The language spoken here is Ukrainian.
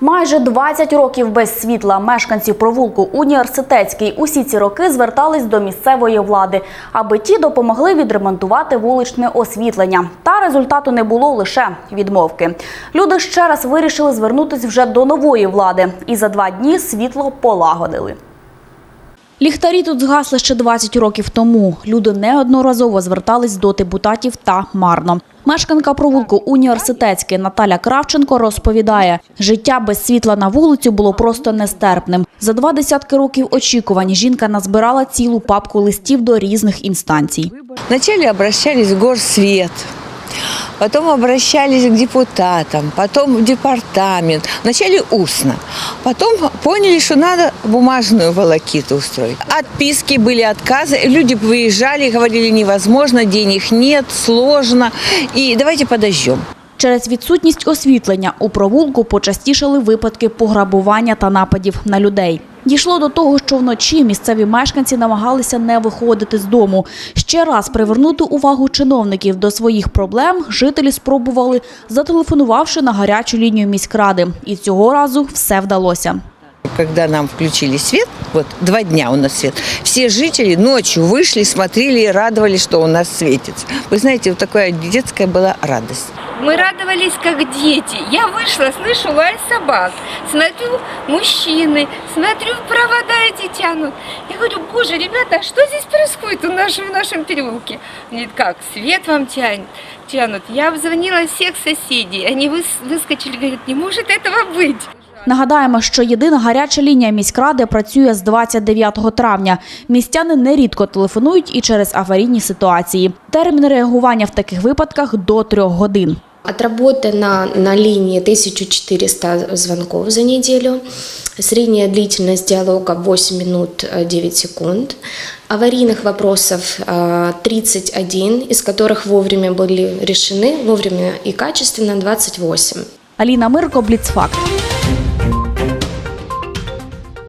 Майже 20 років без світла мешканці провулку Університетський усі ці роки звертались до місцевої влади, аби ті допомогли відремонтувати вуличне освітлення. Та результату не було лише відмовки. Люди ще раз вирішили звернутися вже до нової влади, і за два дні світло полагодили. Ліхтарі тут згасли ще 20 років тому. Люди неодноразово звертались до депутатів та марно. Мешканка провулку Університетський Наталя Кравченко розповідає, життя без світла на вулицю було просто нестерпним. За два десятки років очікувань жінка назбирала цілу папку листів до різних інстанцій. Вначале обращались в горсвет, потом обращались к депутатам, потом в департамент. Вначале устно, потом поняли, что надо бумажную волокиту устроить. Отписки были, отказы. Люди выезжали, говорили, невозможно, денег нет, сложно. И давайте подождем. Через відсутність освітлення у провулку почастішали випадки пограбування та нападів на людей. Дійшло до того, що вночі місцеві мешканці намагалися не виходити з дому. Ще раз привернути увагу чиновників до своїх проблем жителі спробували, зателефонувавши на гарячу лінію міськради. І цього разу все вдалося. Когда нам включили свет, вот два дня у нас свет, все жители ночью вышли, смотрели и радовались, что у нас светится. Вы знаете, вот такая детская была радость. Мы радовались как дети. Я вышла, слышу лай собак. Смотрю, мужчины, смотрю, провода эти тянут. Я говорю, боже, ребята, а что здесь происходит в нашем, в нашем переулке? Говорит, как, свет вам тянет? тянут. Я обзвонила всех соседей. Они выс- выскочили, говорят, не может этого быть. Нагадаємо, що єдина гаряча лінія міськради працює з 29 травня. Містяни нерідко телефонують і через аварійні ситуації. Термін реагування в таких випадках до трьох годин. Отработано на линии 1400 звонков за неделю. Средняя длительность диалога 8 минут э, 9 секунд. Аварийных вопросов э, 31, из которых вовремя были решены, вовремя и качественно 28. Аліна Мирко, Бліцфакт.